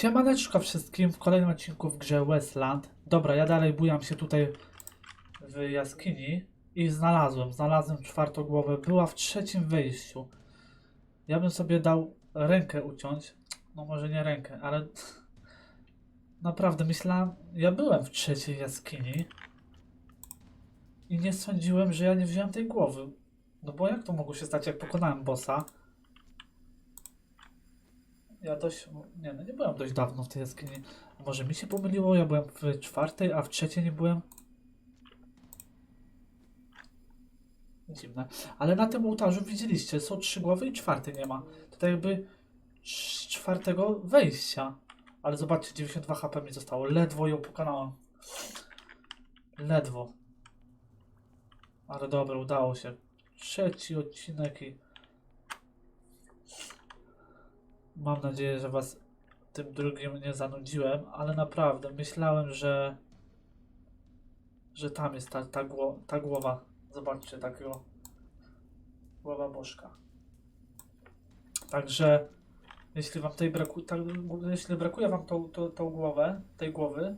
Siemaneczko wszystkim w kolejnym odcinku w grze Westland. Dobra, ja dalej bujam się tutaj w jaskini i znalazłem, znalazłem czwartą głowę. Była w trzecim wejściu. Ja bym sobie dał rękę uciąć. No może nie rękę, ale naprawdę myślałem, ja byłem w trzeciej jaskini i nie sądziłem, że ja nie wziąłem tej głowy. No bo jak to mogło się stać, jak pokonałem bossa? Ja dość. Nie, no nie byłem dość dawno w tej jaskini. Może mi się pomyliło, ja byłem w czwartej, a w trzeciej nie byłem. Dziwne. Ale na tym ołtarzu widzieliście, są trzy głowy i czwartej nie ma. To tak jakby czwartego wejścia. Ale zobaczcie, 92 HP mi zostało. Ledwo ją pokonałem. Ledwo. Ale dobra, udało się. Trzeci odcinek i Mam nadzieję, że Was tym drugim nie zanudziłem, ale naprawdę myślałem, że że tam jest ta, ta, gło, ta głowa. Zobaczcie, takiego głowa bożka. Także jeśli Wam tej brakuje, tak, jeśli brakuje Wam tą, tą, tą głowę, tej głowy,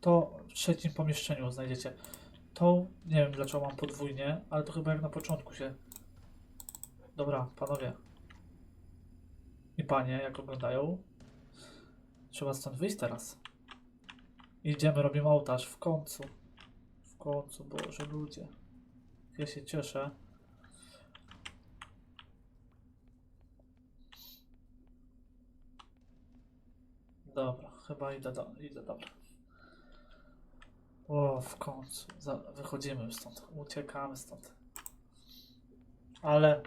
to w trzecim pomieszczeniu znajdziecie. Tą, nie wiem dlaczego mam podwójnie, ale to chyba jak na początku się Dobra, panowie. I panie, jak oglądają. Trzeba stąd wyjść teraz. Idziemy, robimy ołtarz. W końcu. W końcu, Boże, ludzie. Ja się cieszę. Dobra, chyba idę, do, idę dobra. O, w końcu. Za, wychodzimy stąd. Uciekamy stąd. Ale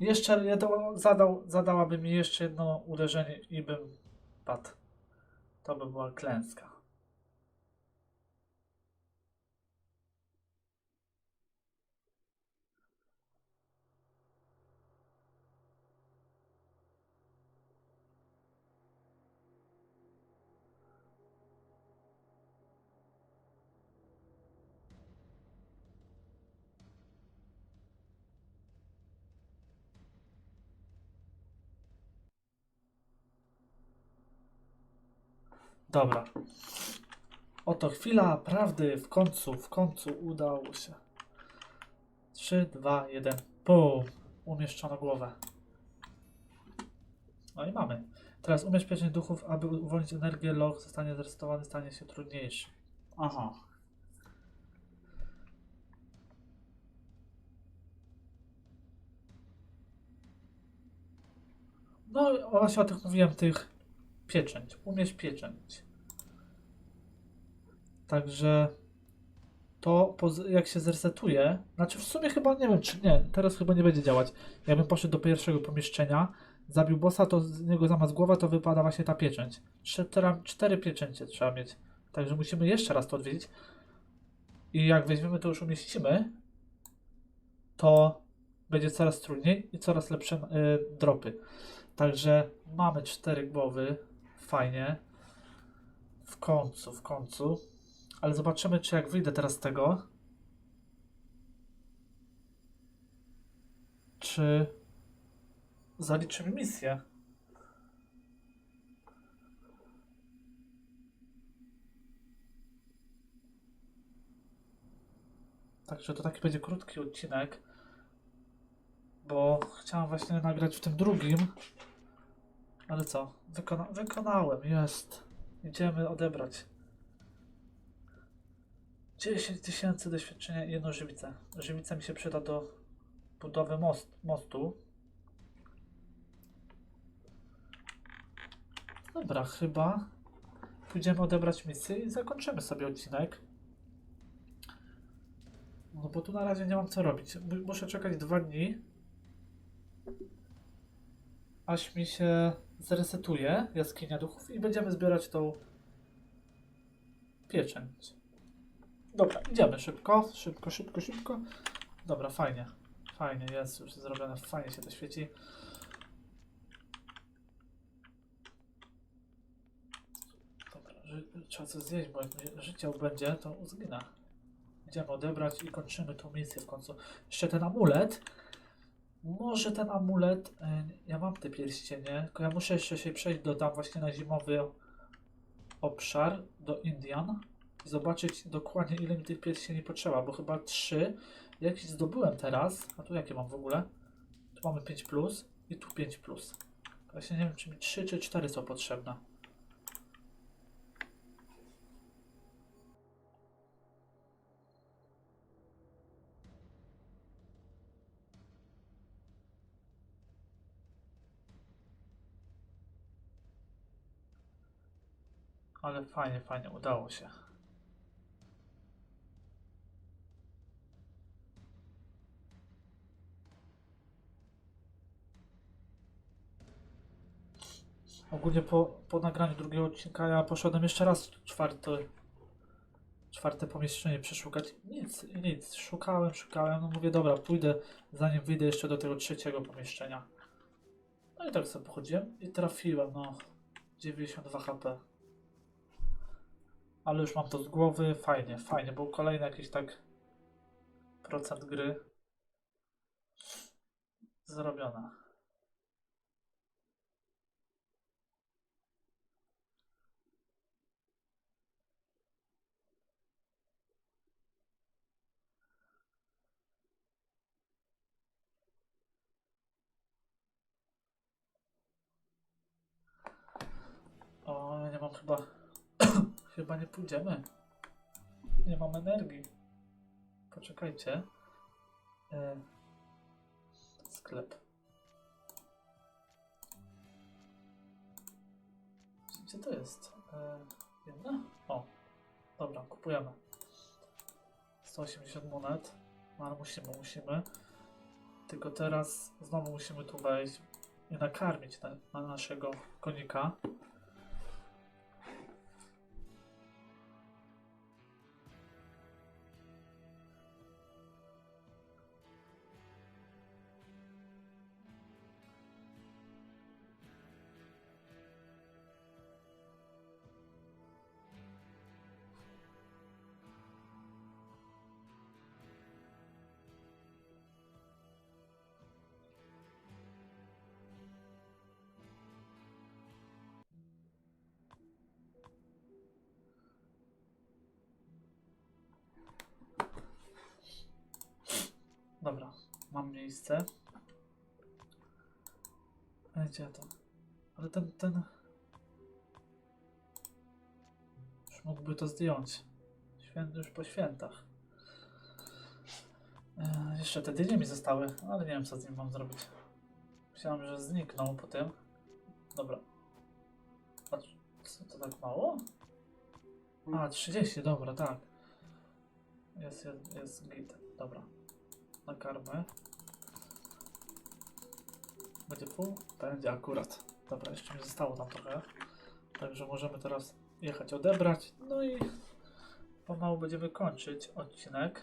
jeszcze jedno, zadał, zadałaby mi jeszcze jedno uderzenie i bym padł. To by była klęska. Dobra. Oto chwila prawdy. W końcu, w końcu udało się. 3, 2, 1. Pum. Umieszczono głowę. No i mamy. Teraz umiesz pieczęć duchów, aby uwolnić energię, log zostanie zresetowany, stanie się trudniejszy. Aha. No właśnie o tych mówiłem, tych pieczęć. Umiesz pieczęć. Także to jak się zresetuje, znaczy w sumie chyba nie wiem, czy nie, teraz chyba nie będzie działać. Jakbym poszedł do pierwszego pomieszczenia, zabił bossa, to z niego zamiast głowa to wypada właśnie ta pieczęć. Cztery, cztery pieczęcie trzeba mieć. Także musimy jeszcze raz to odwiedzić. I jak weźmiemy to już umieścimy, to będzie coraz trudniej i coraz lepsze y, dropy. Także mamy cztery głowy. Fajnie. W końcu, w końcu. Ale zobaczymy, czy jak wyjdę teraz z tego, czy zaliczymy misję. Także to taki będzie krótki odcinek, bo chciałem właśnie nagrać w tym drugim, ale co? Wykona wykonałem, jest. Idziemy odebrać. 10 tysięcy doświadczenia i jedną żywicę. Żywica mi się przyda do budowy most, mostu. Dobra, chyba pójdziemy odebrać misję i zakończymy sobie odcinek. No bo tu na razie nie mam co robić. Muszę czekać dwa dni, aż mi się zresetuje jaskinia duchów i będziemy zbierać tą pieczęć. Dobra, idziemy szybko, szybko, szybko, szybko. Dobra, fajnie. Fajnie, jest już zrobione, fajnie się to świeci. Dobra, trzeba coś zjeść, bo jak życie będzie, to zginę. Idziemy odebrać i kończymy tą misję w końcu. Jeszcze ten amulet Może ten amulet, e, ja mam te pierścienie, tylko ja muszę jeszcze się przejść do tam właśnie na zimowy obszar, do Indian i zobaczyć dokładnie ile mi tych pierścieni potrzeba, bo chyba trzy jakieś zdobyłem teraz, a tu jakie mam w ogóle? Tu mamy 5 plus i tu 5 plus. Właśnie nie wiem czy mi 3 czy 4 są potrzebne. Ale fajnie, fajnie, udało się. Ogólnie po, po nagraniu drugiego odcinka ja poszedłem jeszcze raz czwarte, czwarte pomieszczenie przeszukać. Nic, nic. Szukałem, szukałem. No mówię, dobra, pójdę, zanim wyjdę jeszcze do tego trzeciego pomieszczenia. No i tak sobie pochodziłem i trafiłem, no. 92 HP. Ale już mam to z głowy. Fajnie, fajnie, bo kolejny jakiś tak procent gry zrobiona. O, nie mam chyba. Chyba nie pójdziemy. Nie mam energii. Poczekajcie. E, sklep. Gdzie to jest? E, jedna? O, dobra, kupujemy. 180 monet. No ale musimy, musimy. Tylko teraz znowu musimy tu wejść i nakarmić na, na naszego konika. Dobra, mam miejsce. Gdzie to? Ale ten, ten... Już mógłby to zdjąć. Święty już po świętach. E, jeszcze te dynie mi zostały, ale nie wiem co z nim mam zrobić. Myślałem, że zniknął po tym. Dobra. Patrz, co to tak mało? A, 30, dobra, tak. Jest, jest, jest git. Dobra na karmę. Będzie full? Będzie akurat. Dobra, jeszcze mi zostało tam trochę. Także możemy teraz jechać odebrać. No i pomału będziemy kończyć odcinek.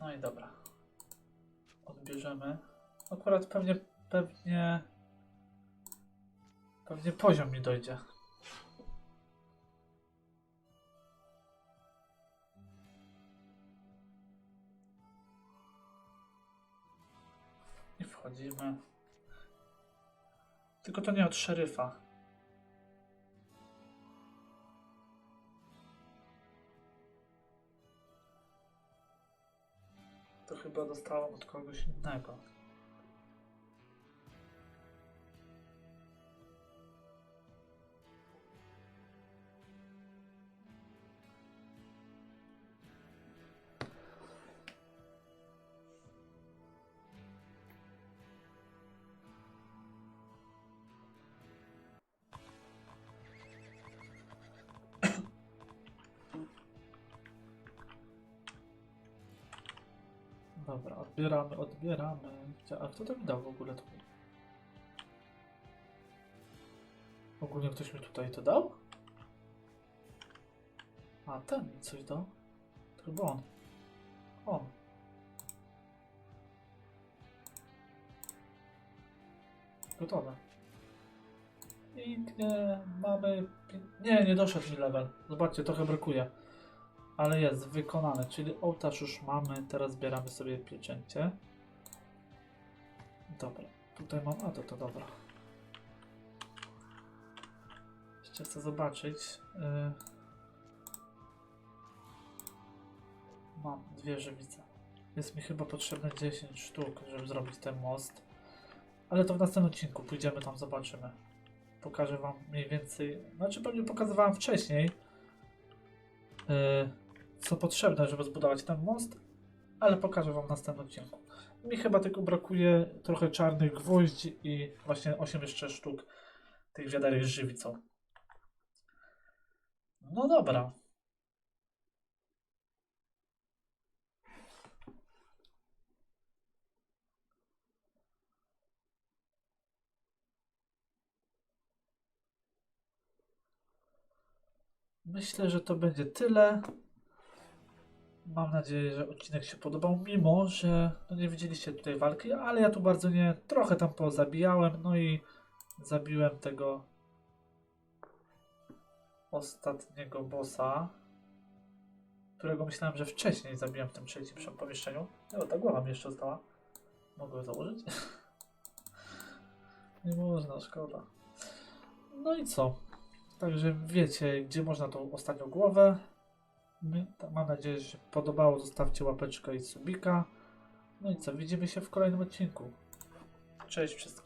No i dobra. Odbierzemy. Akurat pewnie, pewnie, pewnie poziom mi dojdzie. I wchodzimy. Tylko to nie od szeryfa. Chyba dostałam od kogoś innego. Dobra, odbieramy, odbieramy. A kto to mi dał w ogóle? Ogólnie ktoś mi tutaj to dał? A, ten mi coś dał? To chyba on. On. Gotowe. Pięknie, mamy... Nie, nie doszedł mi level. Zobaczcie, trochę brakuje. Ale jest wykonane, czyli ołtarz już mamy. Teraz zbieramy sobie pieczęcie. Dobra, tutaj mam... A, to to dobra. Jeszcze chcę zobaczyć. y, Mam dwie żywice. Jest mi chyba potrzebne 10 sztuk, żeby zrobić ten most. Ale to w następnym odcinku pójdziemy tam, zobaczymy. Pokażę wam mniej więcej, znaczy pewnie pokazywałem wcześniej, yy, co potrzebne, żeby zbudować ten most, ale pokażę wam w następnym odcinku. Mi chyba tylko brakuje trochę czarnych gwoździ i właśnie 8 jeszcze sztuk tych wiaderek z żywicą. No dobra. Myślę, że to będzie tyle. Mam nadzieję, że odcinek się podobał, mimo że no nie widzieliście tutaj walki, ale ja tu bardzo nie, trochę tam pozabijałem, no i zabiłem tego ostatniego bossa, którego myślałem, że wcześniej zabiłem w tym trzecim pomieszczeniu. No, ta głowa mi jeszcze została. Mogę założyć? nie można, szkoda. No i co? Także wiecie, gdzie można tą ostatnią głowę. Mam nadzieję, że się podobało. Zostawcie łapeczkę i subika. No i co? Widzimy się w kolejnym odcinku. Cześć wszystkim.